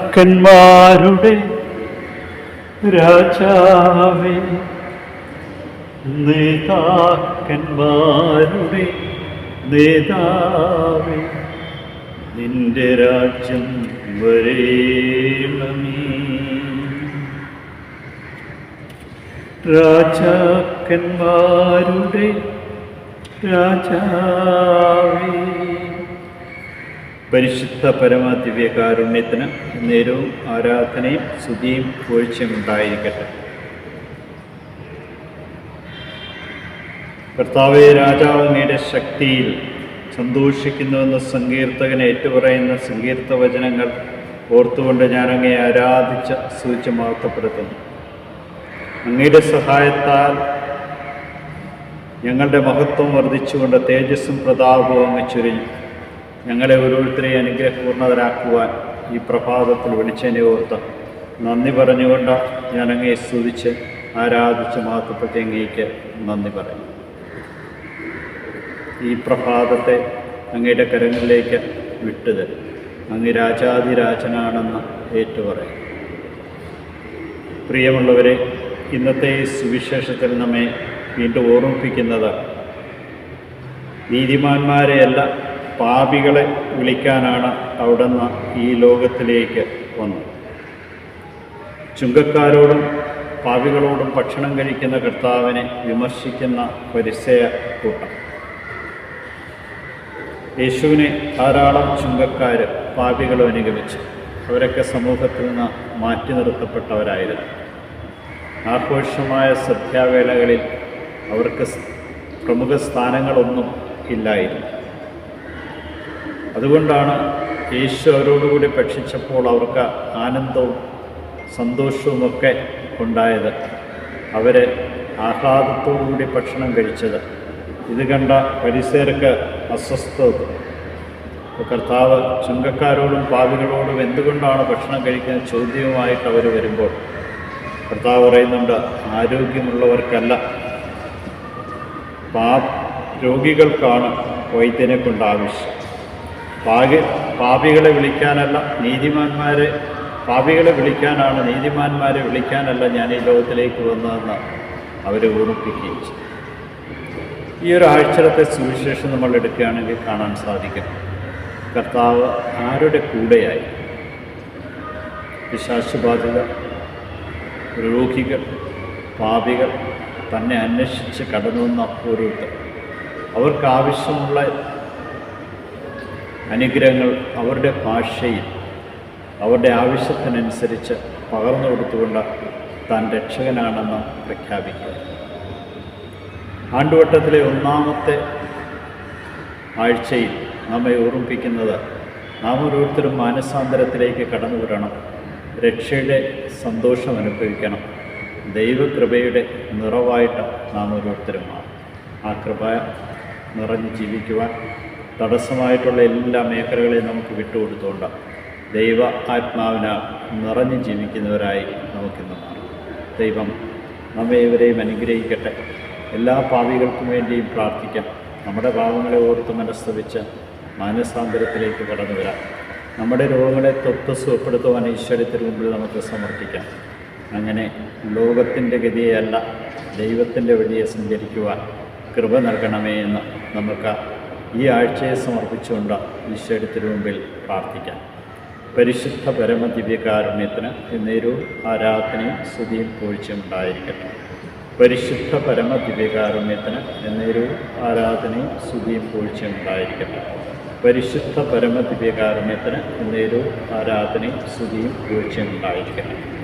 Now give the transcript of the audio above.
രാജാക്കന്മാരുടെ രാജാവേ നേതാക്കന്മാരുടെ നേതാവേ നിന്റെ രാജ്യം വരേണമേ. രാജാക്കന്മാരുടെ രാജാവേ പരിശുദ്ധ പരമദിവ്യകാരുണ്യത്തിന് നേരവും ആരാധനയും സ്തുതിയും ഉണ്ടായിരിക്കട്ടെ. കർത്താവെ രാജാവ് അങ്ങയുടെ ശക്തിയിൽ സന്തോഷിക്കുന്നുവെന്ന് സങ്കീർത്തകൻ ഏറ്റുപറയുന്ന സങ്കീർത്ത വചനങ്ങൾ ഓർത്തുകൊണ്ട് ഞാൻ അങ്ങയെ ആരാധിച്ച മഹത്വപ്പെടുത്തുന്നു. അങ്ങയുടെ സഹായത്താൽ ഞങ്ങളുടെ മഹത്വം വർദ്ധിച്ചുകൊണ്ട് തേജസ്സും പ്രതാപവും അങ്ങ് ചുരിഞ്ഞു. ഞങ്ങളെ ഓരോരുത്തരെ അനുഗ്രഹപൂർണതരാക്കുവാൻ ഈ പ്രഭാതത്തിൽ വിളിച്ചതിനെ ഓർത്ത് നന്ദി പറഞ്ഞുകൊണ്ട് ഞാൻ സ്തുതിച്ച് ആരാധിച്ച് മഹത്വപ്പെട്ട് അങ്ങേക്ക് നന്ദി പറയും ഈ പ്രഭാതത്തെ അങ്ങയുടെ കരങ്ങളിലേക്ക് വിട്ടുതരും അങ്ങ് രാജാതിരാജനാണെന്ന് ഏറ്റുപറയും പ്രിയമുള്ളവരെ ഇന്നത്തെ സുവിശേഷത്തിൽ നമ്മെ വീണ്ടും ഓർമ്മിപ്പിക്കുന്നത് നീതിമാന്മാരെയല്ല പാപികളെ വിളിക്കാനാണ് അവിടുന്ന് ഈ ലോകത്തിലേക്ക് വന്നത്. ചുങ്കക്കാരോടും പാപികളോടും ഭക്ഷണം കഴിക്കുന്ന കർത്താവിനെ വിമർശിക്കുന്ന പരിസയ കൂട്ടം. യേശുവിനെ ധാരാളം ചുങ്കക്കാർ പാപികളും അനുഗമിച്ചു അവരൊക്കെ സമൂഹത്തിൽ നിന്ന് മാറ്റി നിർത്തപ്പെട്ടവരായിരുന്നു. ആഘോഷമായ സദ്യാവേളകളിൽ അവർക്ക് പ്രമുഖ സ്ഥാനങ്ങളൊന്നും ഇല്ലായിരുന്നു. അതുകൊണ്ടാണ് യേശു അവരോടുകൂടി ഭക്ഷിച്ചപ്പോൾ അവർക്ക് ആനന്ദവും സന്തോഷവുമൊക്കെ ഉണ്ടായത്. അവർ ആഹ്ലാദത്തോടുകൂടി ഭക്ഷണം കഴിച്ചത്. ഇത് കണ്ട പരിസരക്ക് അസ്വസ്ഥത. കർത്താവ് ചുങ്കക്കാരോടും പാവികളോടും എന്തുകൊണ്ടാണ് ഭക്ഷണം കഴിക്കുന്ന ചോദ്യവുമായിട്ട് അവർ വരുമ്പോൾ കർത്താവ് പറയുന്നുണ്ട് ആരോഗ്യമുള്ളവർക്കല്ല. പാ രോഗികൾക്കാണ് വൈദ്യനെ കൊണ്ട് ആവശ്യം. പാകി പാപികളെ വിളിക്കാനല്ല നീതിമാന്മാരെ പാപികളെ വിളിക്കാനാണ് നീതിമാന്മാരെ വിളിക്കാനല്ല ഞാൻ ഈ ലോകത്തിലേക്ക് വന്നതെന്ന് അവരെ ഓർമ്മിപ്പിക്കുകയും ഈ ഒരു ആഴ്ചത്തെ സുവിശേഷം നമ്മൾ എടുക്കുകയാണെങ്കിൽ കാണാൻ സാധിക്കും. കർത്താവ് ആരുടെ കൂടെയായി? പിശാശുബാധിത രോഗികൾ പാപികൾ തന്നെ അന്വേഷിച്ച് കടന്നു വന്ന ഓരോരുത്തർ. അവർക്ക് ആവശ്യമുള്ള അനുഗ്രഹങ്ങൾ അവരുടെ ഭാഷയിൽ അവരുടെ ആവശ്യത്തിനനുസരിച്ച് പകർന്നു കൊടുത്തുകൊണ്ട് താൻ രക്ഷകനാണെന്ന് പ്രഖ്യാപിക്കുക. ആണ്ടുവട്ടത്തിലെ ഒന്നാമത്തെ ആഴ്ചയിൽ നമ്മെ ഓർമ്മിപ്പിക്കുന്നത് നാം ഓരോരുത്തരും മാനസാന്തരത്തിലേക്ക് കടന്നു വരണം രക്ഷയുടെ സന്തോഷം അനുഭവിക്കണം ദൈവകൃപയുടെ നിറവായിട്ട് നാം ഓരോരുത്തരും മാറും ആ കൃപ നിറഞ്ഞ് ജീവിക്കുവാൻ തടസ്സമായിട്ടുള്ള എല്ലാ മേഖലകളെയും നമുക്ക് വിട്ടുകൊടുത്തുകൊണ്ട് ദൈവ ആത്മാവിന നിറഞ്ഞ് ജീവിക്കുന്നവരായി നമുക്കിന്ന് മാറും. ദൈവം നമ്മെ ഇവരെയും അനുഗ്രഹിക്കട്ടെ. എല്ലാ പാവികൾക്കും വേണ്ടിയും പ്രാർത്ഥിക്കാം. നമ്മുടെ പാവങ്ങളെ ഓർത്ത് മനസ്തവിച്ച് മാനസാന്തരത്തിലേക്ക് കടന്നു വരാം. നമ്മുടെ രോഗങ്ങളെ തൊട്ട് സുഖപ്പെടുത്തുവാൻ ഈശ്വരത്തിന് മുമ്പിൽ നമുക്ക് സമർപ്പിക്കാം. അങ്ങനെ ലോകത്തിന്റെ ഗതിയെയല്ല ദൈവത്തിന്റെ വഴിയെ സഞ്ചരിക്കുവാൻ കൃപ നൽകണമേ എന്ന് നമുക്ക് ഈ ആഴ്ചയെ സമർപ്പിച്ചുകൊണ്ട് ഈശ്വരത്തിന് മുമ്പിൽ പ്രാർത്ഥിക്കാം. പരിശുദ്ധ പരമ ദിവ്യകാരുണ്യത്തിന് എന്നേരവും ആരാധനയും സ്തുതിയും പൂഴ്ചയും ഉണ്ടായിരിക്കട്ടെ. പരിശുദ്ധ പരമ ദിവ്യകാരുണ്യത്തിന് എന്നേരവും ആരാധനയും സ്തുതിയും പൂഴ്ചയും ഉണ്ടായിരിക്കട്ടെ. പരിശുദ്ധ പരമ ദിവ്യകാരുണ്യത്തിന് എന്നേരവും ആരാധനയും സ്തുതിയും പൂഴ്ചയും ഉണ്ടായിരിക്കട്ടെ.